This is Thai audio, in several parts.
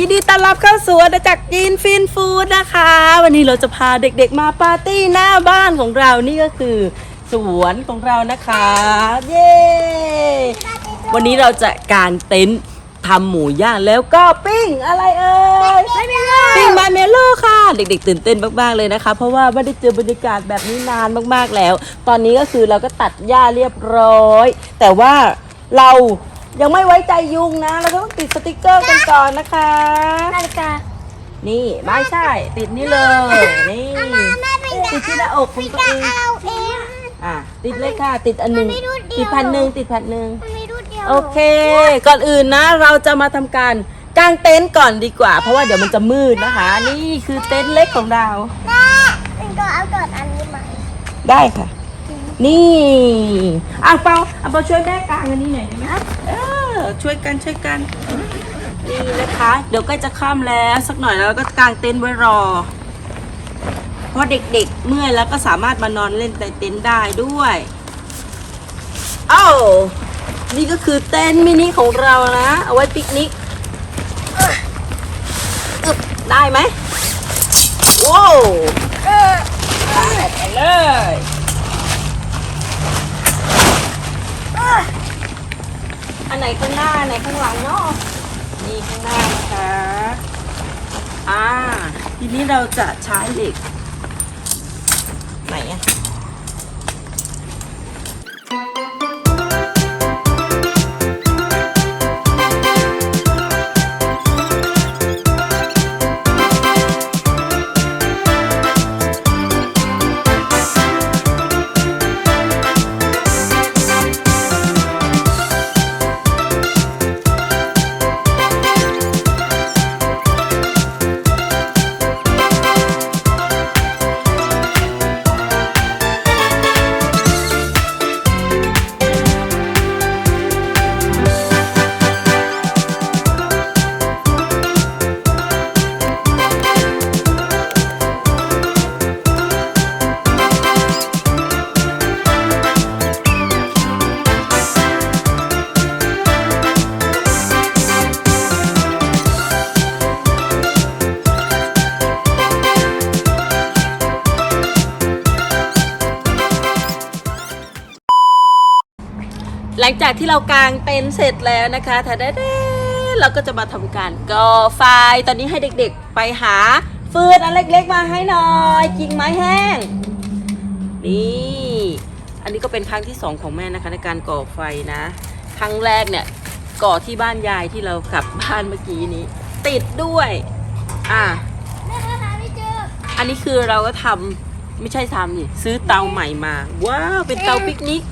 ยินดีต้อนรับเข้าสู่อาณาจักรกินฟินฟู้ดนะคะ วันนี้เราจะพาเด็กๆมาปาร์ตี้หน้าบ้านของเรานี่ก็คือ สวนของเรานะคะ เย้วันนี้เราจะการเต็นท์ทำหมูย่างแล้วก็ปิ้งอะไรเอ่ยปิ้งมาเมลโล่ค่ะ เด็กๆตื่นเต้นมากๆเลยนะคะ เพราะว่าไม่ได้เจอบรรยากาศแบบนี้นานมากๆแล้ว ตอนนี้ก็คือเราก็ตัดหญ้าเรียบร้อย แต่ว่าเรา ยังไม่ไว้ใจยุงนะเราก็ต้องติดสติกเกอร์กันก่อนนะคะ นาฬิกานี่ไม่ใช่ ติดนี่เลยนี่แม่เป็นติดที่หน้าอกของตัวเองเอาเองอะติดเลยค่ะ ติดอันหนึ่งมันไม่รูดเดียวติดพันหนึ่งติดพันหนึ่งมันมีรูดเดียวโอเค ก่อนอื่นนะเราจะมาทำการกางเต็นท์ก่อนดีกว่า เพราะว่าเดี๋ยวมันจะมืดนะคะ นี่คือเต็นท์เล็กของเราแม่เป็นก็เอาก่อนอันนี้ไหมได้ค่ะ นี่อะเปาอะเปาช่วยแม่กางอันนี้หน่อยได้ไหมเออช่วยกันช่วยกันนี่นะคะ เดี๋ยวใกล้จะค่ำแล้วสักหน่อยแล้วก็กางเต็นท์ไว้รอ เพราะเด็กๆเมื่อยแล้วก็สามารถมานอนเล่นในเต็นท์ได้ด้วยเอ้านี่ก็คือเต็นท์มินิของเรานะเอาไว้ปิกนิกอึ๊บได้ไหมว้าวได้ไปเลย อันไหนข้างหน้าอันไหนข้างหลังเนาะนี่ข้างหน้านะคะอ่าทีนี้เราจะใช้เหล็กไหนอะ จากที่เรากางเต็นท์เสร็จแล้วนะคะทาดาดาเราก็จะมาทำการก่อไฟ ตอนนี้ให้เด็กๆไปหาฟืนอันเล็กๆมาให้หน่อยกิ่งไม้แห้ง นี่ อันนี้ก็เป็นครั้งที่สองของแม่นะคะในการก่อไฟนะ ครั้งแรกเนี่ยก่อที่บ้านยายที่เรากลับบ้านเมื่อกี้นี้ ติดด้วย อะแม่หาไม่เจออันนี้คือเราก็ทำไม่ใช่ทำนี่ซื้อเตาใหม่มา ว้าว เป็นเตาปิกนิก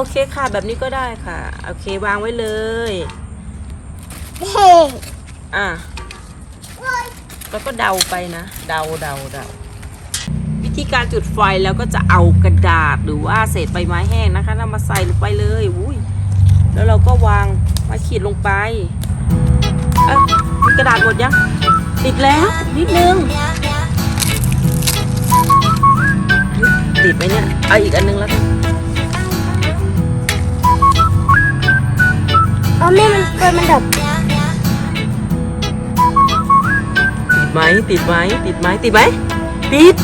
โอเคค่ะ แบบนี้ก็ได้ค่ะ โอเควางไว้เลยเฮ้อะแล้วก็เดาไปนะ เดาเดาเดาวิธีการจุดไฟแล้วก็จะเอากระดาษหรือว่าเศษใบไม้แห้งนะคะนำมาใส่ลงไปเลยอุ้ยแล้วเราก็วางม้ขีดลงไป เอ้ยมีกระดาษหมดยังติดแล้วนิดนึงติดไหมเนี่ยเอาอีกอันนึงแล้วกัน เอาแม่มันเปิดมันดับติดไหมติดไหมติดไหมติดไหมติด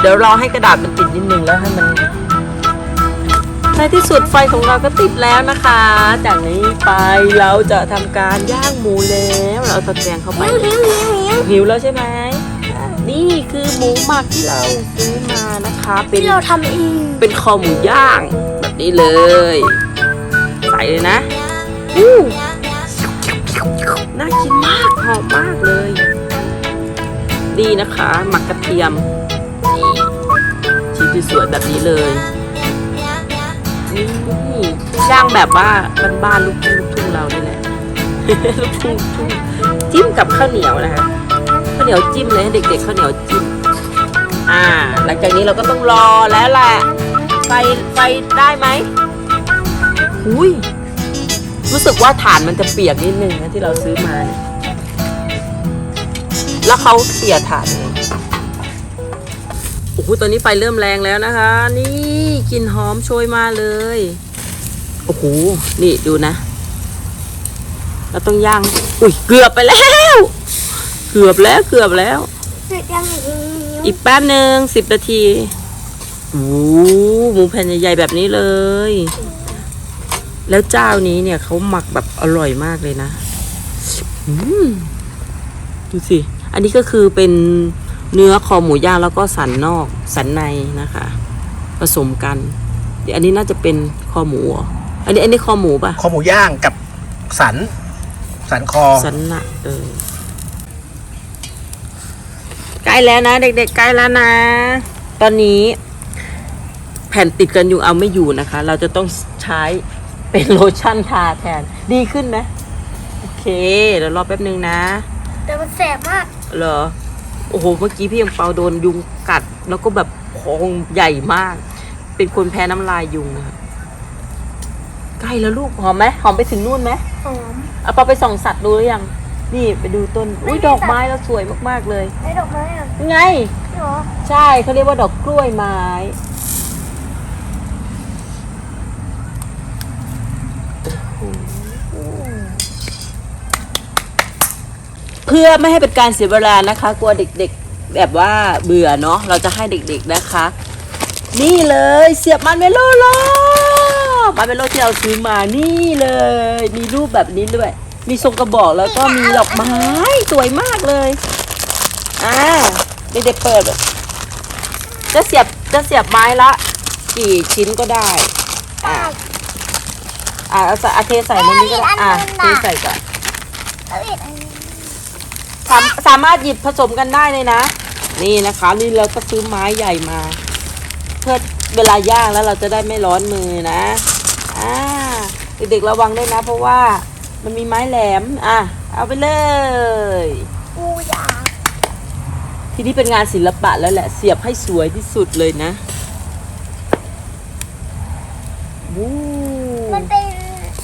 เดี๋ยวรอให้กระดาษมันติดนิดนึงแล้วให้มันในที่สุดไฟของเราก็ติดแล้วนะคะ จากนี้ไปเราจะทำการย่างหมูแล้วเราเอาตะแกรงเข้าไปหิวหิวหิวหิวหิวแล้วใช่ไหมนี่คือหมูหมักที่เราซื้อมานะคะ เป็นที่เราทำเองเป็นคอหมูย่างแบบ นี้เลย ใส่เลยนะอู้น่ากินมากหอมมากเลย ดีนะคะ หมักกระเทียมนี่ชิ้นสวยแบบนี้เลยนี่ย่างแบบว่าบ้านๆลูกทุ่งทุ่งเรานี่แหละลูกทุ่งทุ่งจิ้มกับข้าวเหนียวนะคะข้าวเหนียวจิ้มเลยเด็กๆข้าวเหนียวจิ้มอ่า หลังจากนี้เราก็ต้องรอแล้วแหละ ฟไฟได้ไหมหุยรู้สึกว่าฐานมันจะเปียกนิดนึงนะที่เราซื้อมาเนี่ยแล้วเขาเขี่ยฐานไงโอ้โหตอนนี้ไฟเริ่มแรงแล้วนะคะ นี่กลิ่นหอมโชยมาเลย โอ้โห นี่ดูนะ เราต้องย่าง อุ้ย เกือบไปแล้ว เกือบแล้ว เกือบแล้วเสร็จยังอีกนิ้วอีกแป๊บหนึ่งสิบนาที โอ้หมูแผ่นใหญ่ๆแบบนี้เลย แล้วเจ้านี้เนี่ยเขาหมักแบบอร่อยมากเลยนะอืมดูสิ อันนี้ก็คือเป็นเนื้อคอหมูย่างแล้วก็สันนอกสันในนะคะ ผสมกันเดี๋ยวอันนี้น่าจะเป็นคอหมูเหรออันนี้อันนี้คอหมูป่ะคอหมูย่างกับสัน สันคอ สันหนะเออใกล้แล้วนะ เด็กๆใกล้แล้วนะ ตอนนี้ แผ่นติดกันยุงเอาไม่อยู่นะคะ เราจะต้องใช้เป็นโลชั่นทาแทน ดีขึ้นไหมโอเค เดี๋ยวรอแป๊บนึงนะ แต่มันแสบมากเหรอ โอ้โห เมื่อกี้พี่ยังเปาโดนยุงกัด แล้วก็แบบพองใหญ่มาก เป็นคนแพ้น้ำลายยุงนะคะใกล้แล้วลูกหอมไหมหอมไปถึงนู่นไหมหอมเอาปาไปส่องสัตว์ดูหรือยัง นี่ไปดูต้น อุ้ยดอกไม้แล้วสวยมากๆเลยไอ้ดอกไม้อะไงเหรอใช่เขาเรียกว่าดอกกล้วยไม้ พื่อไม่ให้เป็นการเสียเวลานะคะ กลัวเด็กๆแบบว่าเบื่อเนาะเราจะให้เด็กๆนะคะ นี่เลยเสียบมันเมโลโลมันเมโลที่เราซื้อมานี่เลย มีรูปแบบนี้ด้วย มีทรงกระบอกแล้วก็มีดอกไม้สวยมากเลยอ่าเด็กๆเปิด จะเสียบจะเสียบไม้ละ กี่ชิ้นก็ได้อ่าอ่าเอาใส่เอาเทใส่ในนี้ก็ได้อ่าเทใส่ก่อนเอาอีกอัน สามสามารถหยิบผสมกันได้เลยนะ นี่นะคะนี่เราก็ซื้อไม้ใหญ่มา เพื่อเวลาย่างแล้วเราจะได้ไม่ร้อนมือนะอ่าเด็กๆระวังด้วยนะ เพราะว่ามันมีไม้แหลม อะ เอาไปเลยกูอยากทีนี้เป็นงานศิลปะแล้วแหละเสียบให้สวยที่สุดเลยนะวู้มันเป็น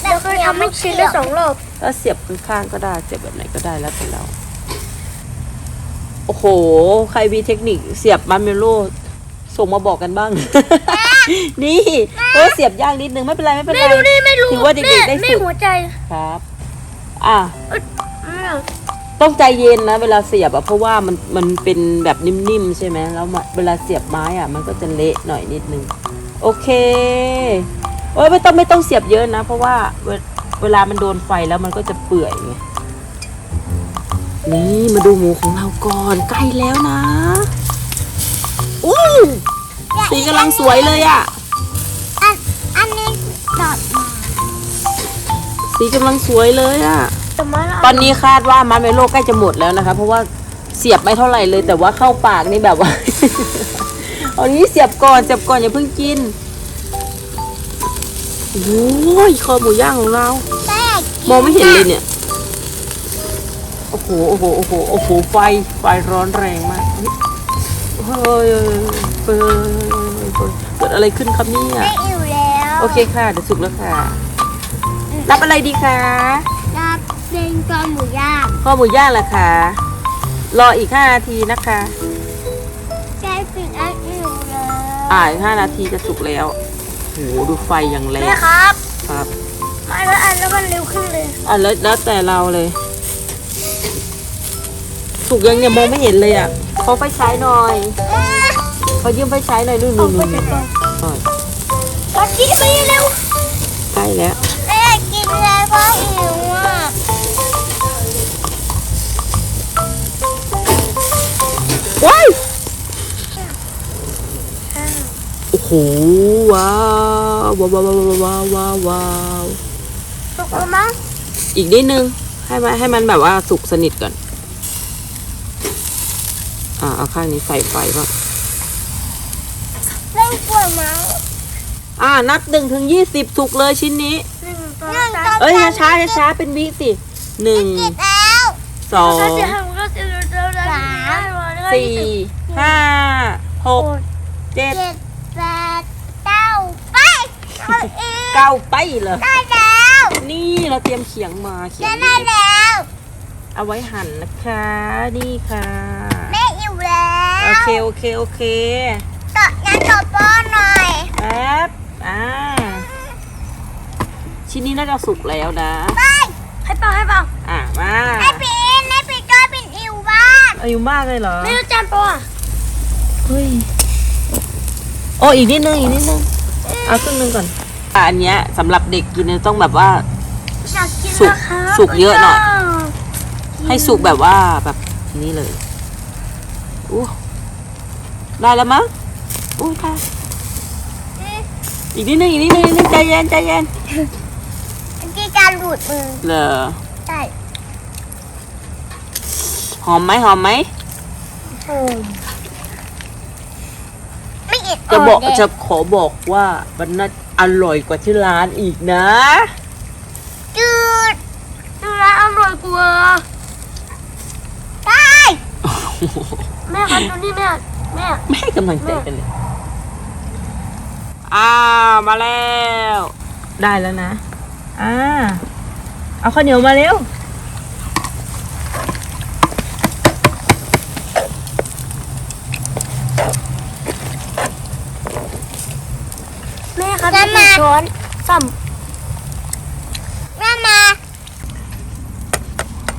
เราเคยทำลูกชิ้นได้สองรอบถ้าเสียบข้างๆก็ได้ เสียบแบบไหนก็ได้แล้วแต่เรา โอ้โห ใครมีเทคนิคเสียบมาเมโลส่งมาบอกกันบ้าง นี่เออเสียบยากนิดนึงไม่เป็นไรไม่เป็นไรไม่รู้นี่ไม่รู้ถือว่าเด็กๆได้ไม่ฝึกหัวใจครับ อะไม่เอาต้องใจเย็นนะ เวลาเสียบอะเพราะว่ามันมันเป็นแบบนิ่มๆใช่ไหมแล้วมาเวลาเสียบไม้อะมันก็จะเละหน่อยนิดนึง โอเคโอ้ยไม่ต้องไม่ต้องเสียบเยอะนะ เพราะว่าเวเวลามันโดนไฟแล้วมันก็จะเปื่อยไง นี่มาดูหมูของเราก่อนใกล้แล้วนะอู้สีกำลังสวยเลยอะอันอันนี้ดอกไม้สีกำลังสวยเลยอะแต่ไม้ละตอนนี้คาดว่ามาร์เมโลใกล้จะหมดแล้วนะคะ เพราะว่าเสียบไม่เท่าไหร่เลย แต่ว่าเข้าปากนี่แบบว่า เอานี้เสียบก่อนเสียบก่อนอย่าเพิ่งกินโอ้ยคอหมูย่างของเราแม่มองไม่เห็นเลยเนี่ย โอ้โห โอ้โห โอ้โห โอ้โห ไฟ ไฟร้อนแรงมาก เฮ้ยเฮ้ยเฮ้ยเฮ้ยเกิดอะไรขึ้นครับเนี่ยไม่อิ่วแล้วโอเคค่ะ เดี๋ยวสุกแล้วค่ะ รับอะไรดีคะรับเป็นกอหมูย่างข้อหมูย่างเหรอคะรออีก 5 นาทีนะคะใกล้ถึงอันอิ่วแล้วอ่าอีก5นาทีจะสุกแล้วโหดูไฟอย่างแรงแม่ครับ ครับ มาแล้วอันแล้วมันเร็วขึ้นเลยอะแล้วแล้วแต่เราเลย สุกยังเนี่ยมองไม่เห็นเลยอะขอไฟฉายหน่อยขอยืมไฟฉายหน่อยนู่นนู่นนู่นนู่นอะตอนนี้ไปเร็วใกล้แล้วแม่กินเลยเพราะหิวอะว้ายโอ้โหว้าวว้าวว้าวว้าวว้าวว้าวสุกแล้วมั้งอีกนิดนึงให้มันให้มันแบบว่าสุกสนิทก่อน อ่าเอาข้างนี้ใส่ไฟบ้างเร่งกว่ามั้งอ่านับหนึ่งถึงยี่สิบสุกเลยชิ้นนี้ หนึ่งสองสามเอ้ยช้าช้าๆเป็นวิสิหนึ่งแล้วสองสามสี่ห้าหกเจ็ดเจ็ดแปดเก้าไปเอาอีกเก้าไปเหรอได้แล้วนี่เราเตรียมเขียงมาเขียงจะได้แล้ว เอาไว้หั่นนะคะ นี่ค่ะ แม่อิ่วแล้ว โอเคโอเคโอเคต่องั้นต่อป้อนหน่อยแป๊บอ่าชิ้นนี้น่าจะสุกแล้วนะไปให้ฟังให้ฟังอะมาไอ้ปีนไอ้ปีนจอยเป็นอิวบ้านอายุมากเลยเหรอไม่รู้จันปะเฮ้ยโอ้อีกนิดนึงอีกนิดนึงเอาครึ่งนึงก่อนอะอันเนี้ยสำหรับเด็กกินเนี่ยต้องแบบว่าอยากกินสุกนะคะสุกเยอะหน่อยให้สุกแบบว่าแบบนี้เลยอู้ ได้แล้วมั้งอู้ได้อีกนิดนึงอีกนิดนึงอีกนิดนึงใจเย็นใจเย็นที่การหลุดมือเหรอใช่หอมไหมหอมไหมโอ้ไม่เอ็ดจะบอกนเลยจะขอบอกว่ามันน่าอร่อยกว่าที่ร้านอีกนะจืดจืดแล้วอร่อยกว่าได้แม่ครับดูนี่แม่แม่ ไม่ให้กำลังใจกันเลยอ้าวมาแล้ว ได้แล้วนะ อ่า เอาข้าวเหนียวมาเร็ว แม่ครับนี่ช้อนซ้ำแม่มา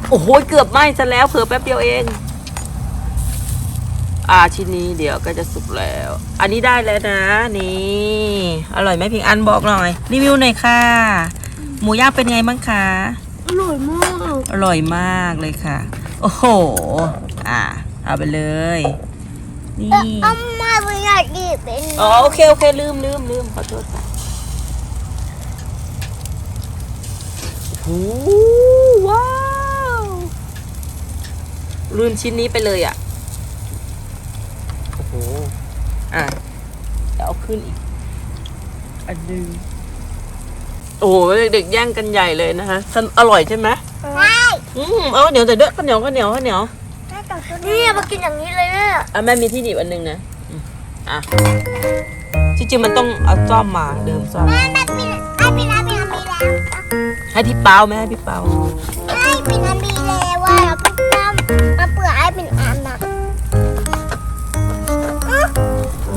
โอ้โห เกือบไหม้ซะแล้วเผื่อแป๊บเดียวเอง อ่าชิ้นนี้เดี๋ยวก็จะสุกแล้ว อันนี้ได้แล้วนะ นี่ อร่อยไหมพิงอันบอกหน่อย รีวิวหน่อยค่ะ หมูย่างเป็นไงบ้างคะ อร่อยมาก อร่อยมากเลยค่ะ โอ้โห อ่า เอาไปเลย นี่เอามาเป็นอยากดีเป็นอ๋อโอเคโอเคลืมลืมลืมขอโทษค่ะโอ้โหว้าวลืมชิ้นนี้ไปเลยอะ โอ้โห อะเดี๋ยวเอาขึ้นอีก อันหนึง โอ้โหเด็กๆแย่งกันใหญ่เลยนะคะท่านอร่อยใช่ไหมใช่อืมเอาข้าวเหนียวแต่เด้อข้าวเหนียวข้าวเหนียวข้าวเหนียวนี่มากินอย่างนี้เลยแม่อะแม่มีที่หนีบอันหนึงนะอืมอะจริงๆมันต้องเอาซ่อมมาเดิมซ่อม แม่แม่ปีนไอ้ปีนไอ้ปีนมีแล้วให้พี่เปาไหมให้พี่เปาไอ้ปีนมีแล้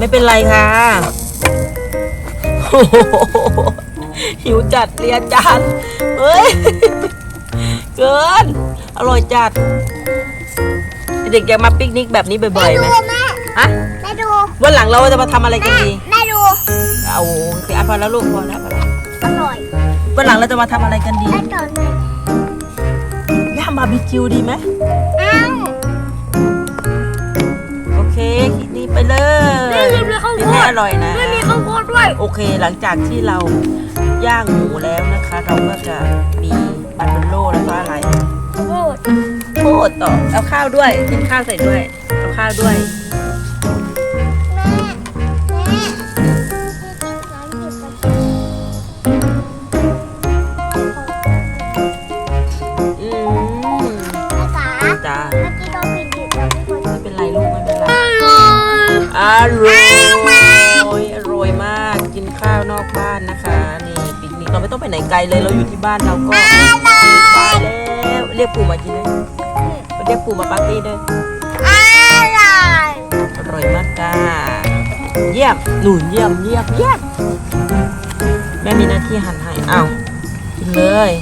ไม่เป็นไรค่ะโอ้โหหิวจัดเรียนจานเฮ้ย เกิน อร่อยจัด เด็กอยากมาปิกนิกแบบนี้บ่อยๆไหมดูแม่ฮะแม่ดูวันหลังเราจะมาทำอะไรกันแม่ดีแม่ดูเอาคืออะพอแล้วลูกพอแล้วพอแล้วอร่อยวันหลังเราจะมาทำอะไรกันดีแม่ก่อนนะย่างบาร์บีคิวดีไหมอ้าว เลยนี่ลืมเลยข้าวโพดอร่อยนะไม่มีข้าวโพดด้วย โอเคหลังจากที่เราย่างหมูแล้วนะคะ เราก็จะมีบัตเบลโลแล้วก็อะไรโพดโคตรต่อเอาข้าวด้วยกินข้าวใส่ด้วยเอาข้าวด้วย ไม่ต้องไปไหนไกลเลยเราอยู่ที่บ้านเราก็ไปแล้วเรียกปู่มากินเลยเรียกปู่มาปาร์ตี้ด้วยอร่อยอร่อยมากค่ะเยี่ยมหนุนเยี่ยมเยี่ยมเยี่ยมแม่มีหน้าที่หั่นให้อ้าวกินเลย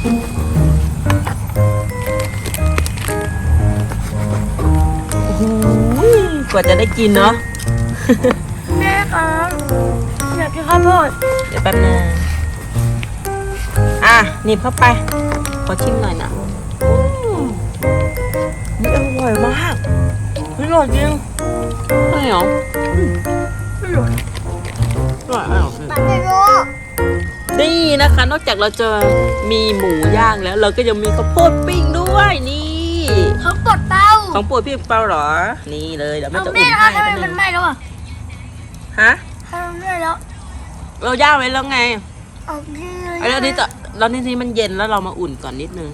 โอ้โหกว่าจะได้กินเนาะแม่ครับอยากกินข้าวโพดเดี๋ยวแป๊บนึงอะ หนีบเข้าไป ขอชิมหน่อยนะอืมนี่อร่อยมากอร่อยจริงใช่เหรออืมอร่อยอร่อยอร่อยปังไม่รู้นี่นะคะ นอกจากเราจะมีหมูย่างแล้ว เราก็ยังมีข้าวโพดปิ้งด้วยนี่เขากดเป้าของโปรดพี่เปาเหรอ นี่เลยเดี๋ยวแม่เอาจะแม่อุ่นคะให้ทำไมแป๊บนึมันงไหม้แล้วอะฮะทำไมไหม้แล้ว เราย่างไว้แล้วไงเอาที่เลยไอ้แล้วนี่จะ แล้วนี่ที่มันเย็นแล้วเรามาอุ่นก่อนนิดนึง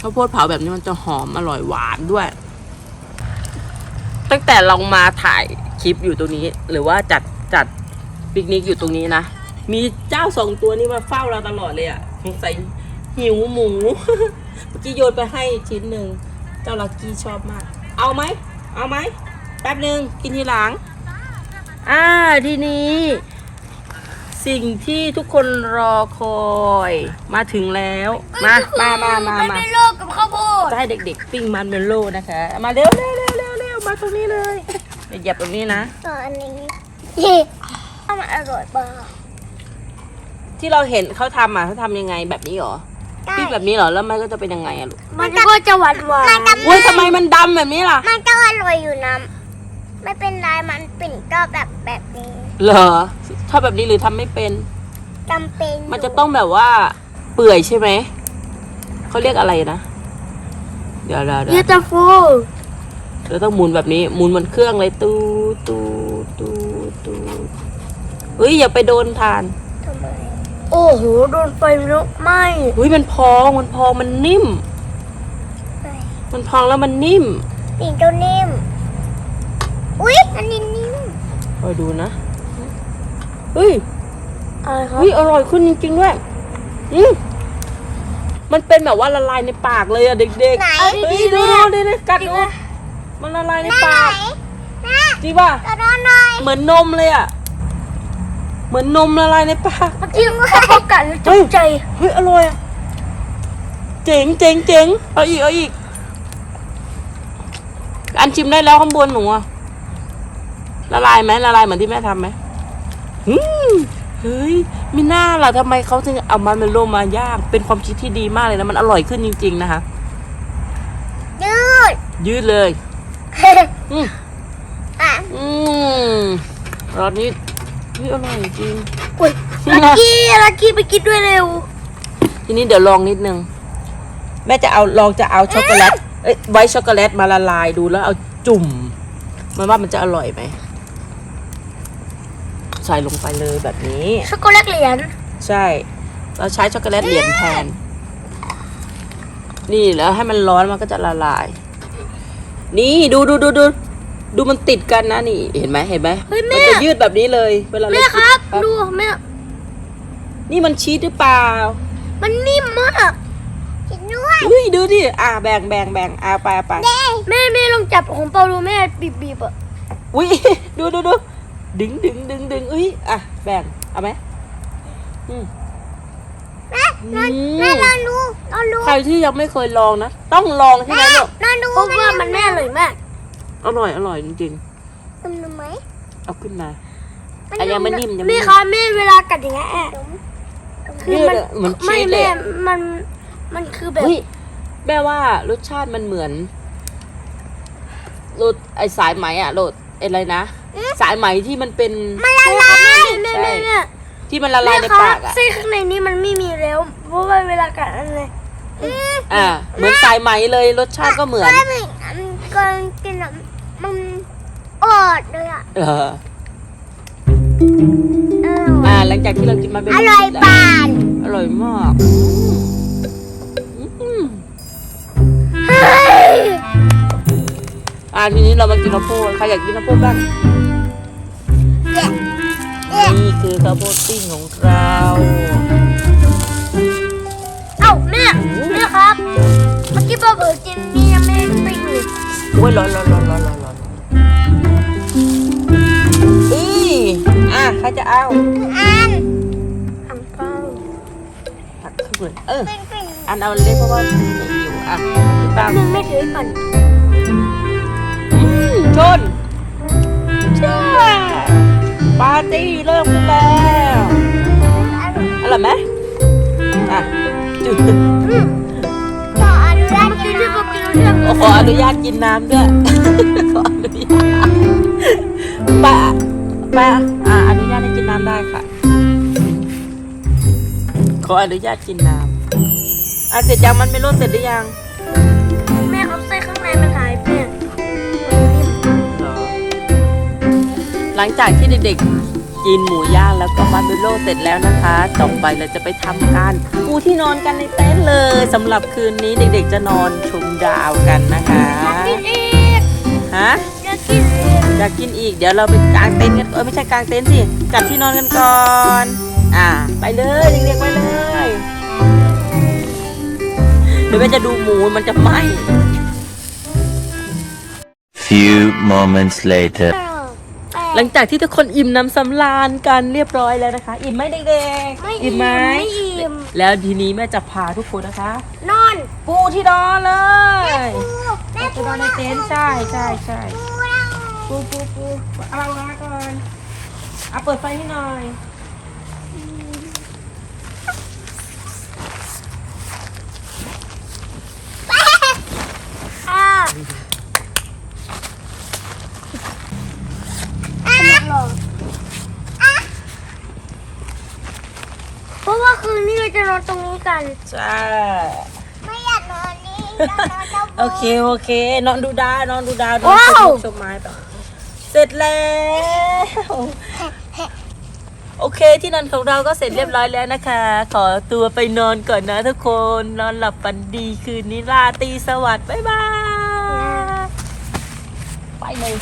ข้าวโพดเผาแบบนี้มันจะหอมอร่อยหวานด้วย ตั้งแต่เรามาถ่ายคลิปอยู่ตรงนี้ หรือว่าจัดจัดปิกนิกอยู่ตรงนี้นะ มีเจ้าสองตัวนี้มาเฝ้าเราตลอดเลยอะ่ะสงสัยหิวหมู เมื่อกี้โยนไปให้ชิ้นหนึ่ง เจ้าลักกี้ชอบมาก เอาไหม เอาไหม แป๊บหนึ่งกินทีหลัง อ่าทีนี้ สิ่งที่ทุกคนรอคอยมาถึงแล้ว มามามามามาไม่โลกกับข้าวโพดจะให้เด็ก ๆ ปิ้งมันเมลโล่นะคะ มาเร็วเร็วเร็วเร็วเร็วมาตรงนี้เลยอย่าเหยียบตรงนี้นะตอนนี้เฮ้มันอร่อยมากที่เราเห็นเขาทำอะเขาทำยังไงแบบนี้เหรอปิ้งแบบนี้เหรอแล้วมันก็จะเป็นยังไงอะลูกมันก็จะหวานหวานอุ้ยทำไมมันดำแบบนี้ล่ะมันก็อร่อยอยู่นะ ไม่เป็นไรมันเป็นก็แบบแบบนี้เหรอชอบแบบนี้หรือทำไม่เป็น จำเป็นมันจะต้องแบบว่าเปื่อยใช่ไหม เขาเรียกอะไรนะ เดี๋ยวเดี๋ยวเดี๋เยยวตาโฟเราต้องหมุนแบบนี้หมุนเหมือนเครื่องเลยตูตูตูตูเฮ้ยอย่าไปโดนทานทำไมโอ้โหโดนไฟลุกไหม้เฮ้ยมันพองมันพองมันนิ่ม มันพองแล้วมันนิ่มสีตัวนิ่ม อุ๊ย อันนี้นิ่มคอยดูนะเฮ้ยอะไรครับเฮ้ยอร่อยขึ้นจริงๆด้วยอืมมันเป็นแบบว่าละลายในปากเลยอะเด็กๆไหนเฮ้ยดูดูดิดิกัดดู มันละลายในปากแม่จริงป่ะ กระโดดหน่อยเหมือนนมเลยอะเหมือนนมละลายในปากเมื่อกี้เขากัดแล้วตเฮ้ยกใจ เฮ้ยอร่อยอะเจ๋งเจ๋งเจ๋งเอาอีกเอาอีก อันชิมได้แล้วข้างบนหนูอะ ละลายไหมละลายเหมือนที่แม่ทำไหมอืมเฮ้ยมิน่าล่ะทำไมเขาถึงเอามันเมลโลมาย่างเป็นความคิดที่ดีมากเลยนะมันอร่อยขึ้นจริง ๆ นะคะ ยืดยืดเลยอืมอะอืมรสนี้เฮ้ยอร่อยจริง อุ้ยลักกี้ลักกี้ไปกินด้วยเร็ว ทีนี้เดี๋ยวลองนิดนึง แม่จะเอาลองจะเอาช็อกโกแลตเอ้ยไว้ช็อกโกแลตมาละลายดูแล้วเอาจุ่ม มันว่ามันจะอร่อยไหม ใส่ลงไปเลยแบบนี้ ช็อกโกแลตเหรียญใช่ เราใช้ช็อกโกแลตเหรียญแทน นี่แล้วให้มันร้อนมันก็จะละลาย นี่ดูดูดูดูดูมันติดกันนะนี่ เห็นไหมเห็นไหมเฮ้ยมัแม่จะยืดแบบนี้เลย เวลาเราแม่ครับกินดูแม่นี่มันชีสหรือเปล่ามันนิ่มมากกินด้วยเฮ้ยดูดิอ่าแบ่งแบ่งแบ่งอ่าไปเอาไปแม่แม่ลองจับของเปาดูแม่บีบบีบอะอุ้ยดูดูดู ดึงดึงดึงดึงอุ้ยอะแบ่งเอาไหมอืม แม่อืม แม่ลองดูลองดูใครที่ยังไม่เคยลองนะ ต้องลองใช่ไหมลูกลองดูเพราะว่ามันแม่อร่อยมากอร่อยอร่อยจริงนุ่มๆไหมๆ เอาขึ้นมาอะยังไม่นิ่มยังไม่แม่นิ่มคะแม่เวลากัดอย่างเงี้ยอะคือยืดมันอะเหมือนชีไม่สเลยแม่อะมันมันคือแบบเฮ้ยแม่ว่ารสชาติมันเหมือนรสไอสายไหมอะรสไออะไรนะ สายไหมที่มันเป็น มันละลายแม่แม่แม่ที่มันละลายในแม่คะปากอะไส้ข้างในนี้มันไม่มีแล้วเพราะว่าเวลากัดอะไรอ่าเหมือนสายไหมเลยรสชาติก็เหมือนไม่เหมือนก่อนกินอะมันอดเลยอะเออออ่าหลังจากที่เรากินมาเป็นร่อยปานอร่อยมากอืมเฮ้ยอ่าทีนี้เรามากินข้าวโพดใครอยากกินข้าวโพดบ้างเนี่ยเนี่ยนี่คือข้าวโพดปิ้งของเราเอ้าแม่แม่ครับเมื่อกี้ป้าเบิร์กินนี่ยังไม่ได้ปิ้งเลยโอ้ยร้อนร้อนร้อนร้อนร้อนร้อนอีอะใครจะเอาอันอังเปาผักขึ้นเลยเออปิ้งปิ้งอันเอาเล็กเพราะว่าไม่หิวอะตามนึงไม่ถือก่อนอืมชนใช่ ปาร์ตี้เริ่มขึ้นแล้วอร่อยไหมอะจุดขออนุญาตกินที่บอกกินเรื่องขออนุญาตกินน้ำด้วย ขออนุญาตป้าป้าอ่าอนุญาตให้กินน้ำได้ค่ะ ขออนุญาตกินน้ำอะเสร็จยังมันไม่ลดเสร็จหรือยัง หลังจากที่เด็กๆกินหมูย่างแล้วก็มาร์เมลโล่เสร็จแล้วนะคะต่อไปเราจะไปทำการปูที่นอนกันในเต็นท์เลยสำหรับคืนนี้เด็กๆจะนอนชมดาวกันนะคะกินอีกฮะอยากกินอีกอยากกินอีกเดี๋ยวเราไปกางเต็นท์กันเออไม่ใช่กางเต็นท์สิจัดที่นอนกันก่อนอ่า ไปเลยเด็กๆไปเลยเดี๋ยวแม่จะดูหมูมันจะไหม Few moments later. แปหลังจากที่ทุกคนอิ่มน้ำสำราญกันเรียบร้อยแล้วนะคะ อิ่มไหมเด็กๆไม่อิ่มไหมไม่อิ่มแล้วทีนี้แม่จะพาทุกคนนะคะ นอนปูที่นอนเลยแม่ปูที่นอนในเต็นท์ใช่ใช่ใช่ปูปูปูเอาวางก่อนเอาเปิดไฟให้หน่อย อ่าอ่าเพราะว่าคืนนี้เราจะนอนตรงนี้กัน ใช่ไม่อยากนอนนี่อยากนอนตรงโอเคโอเค นอนดูดาวนอนดูดาวดูว้าวชมชมไม้ไปเสร็จแล้ว โอเคที่นอนของเราก็เสร็จเรียบร้อยแล้วนะคะ ขอตัวไปนอนก่อนนะทุกคนนอนหลับฝันดีคืนนี้ราตรีสวัสดิ์บ๊ายบาย ไปเลย